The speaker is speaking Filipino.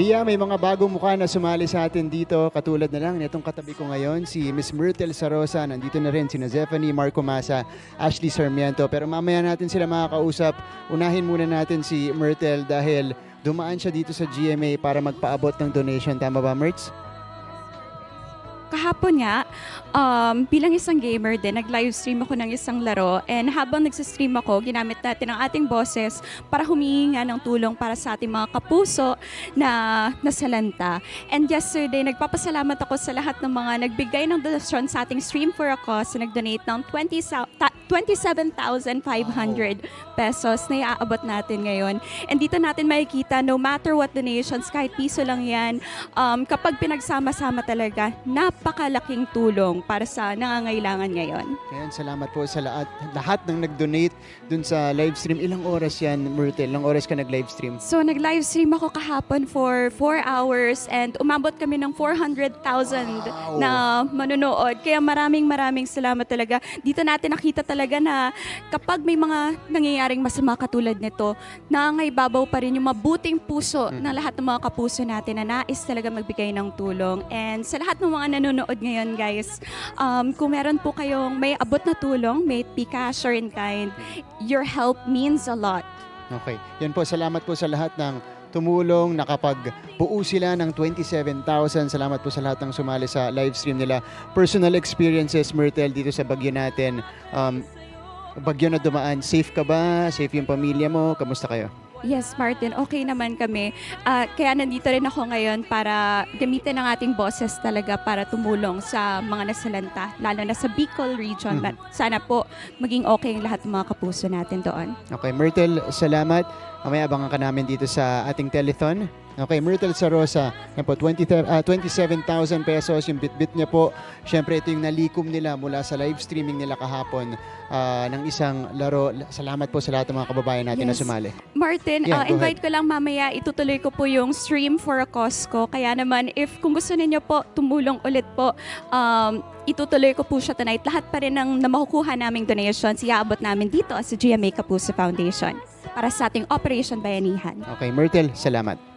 Pia, may mga bagong mukha na sumali sa atin dito. Katulad na lang nitong katabi ko ngayon, si Miss Myrtle Sarosa. Nandito na rin si Zephanie Marco Masa, Ashley Sarmiento. Pero mamaya natin sila makakausap. Unahin muna natin si Myrtle dahil dumaan siya dito sa GMA para magpaabot ng donation. Tama ba, Mertz? Kahapon nga, um, bilang isang gamer din, nag-live stream ako ng isang laro and habang nagsistream ako, ginamit natin ang ating boses para humingi nga ng tulong para sa ating mga kapuso na nasalanta. And yesterday, nagpapasalamat ako sa lahat ng mga nagbigay ng donasyon sa ating Stream for a Cause na nag-donate ng 20 sa- ta- 27,500 pesos na iaabot natin ngayon. And dito natin makikita, no matter what donations, kahit piso lang yan, um, kapag pinagsama-sama talaga, napakalaking tulong para sa nangangailangan ngayon. Ayan, salamat po sa lahat, lahat ng nag-donate dun sa live stream. Ilang oras yan, Myrtle? Ilang oras ka nag-live stream? So, nag-live stream ako kahapon for 4 hours and umabot kami ng 400,000 Wow. na manonood. Kaya maraming maraming salamat talaga. Dito natin nakita talaga na kapag may mga nangyayaring masama katulad nito, nangangaibabaw pa rin yung mabuting puso ng lahat ng mga kapuso natin na nais talaga magbigay ng tulong. And sa lahat ng mga nanonood ngayon, guys, um, kung meron po kayong may abot na tulong, may it be cash or in kind, your help means a lot. Okay. Yan po, salamat po sa lahat ng tumulong, nakapagbuo sila ng 27,000. Salamat po sa lahat ng sumali sa live stream nila. Personal experiences, Myrtle, dito sa Bagyo natin. Um, bagyo na dumaan, safe ka ba? Safe yung pamilya mo? Kamusta kayo? Yes, Martin, okay naman kami. Ah, kaya nandito rin ako ngayon para gamitin ang ating boses talaga para tumulong sa mga nasalanta, lalo na sa Bicol region. But sana po maging okay ang lahat ng mga kapuso natin doon. Okay, Myrtle, salamat. Mamaya abangan ka namin dito sa ating telethon. Okay, Myrtle Sarosa, yan po, 20, ah, 27,000 pesos yung bit-bit niya po. Siyempre, ito yung nalikom nila mula sa live streaming nila kahapon ah, ng isang laro. Salamat po sa lahat ng mga kababayan natin na Yes. sumali. Martin, Yeah, ah, go invite ko lang mamaya, itutuloy ko po yung stream for a cause ko. Kaya naman, if kung gusto ninyo po, tumulong ulit po, um, itutuloy ko po siya tonight. Lahat pa rin ng na makukuha naming donations, iaabot namin dito sa GMA Kapuso Foundation para sa ating Operation Bayanihan. Okay, Myrtle, salamat.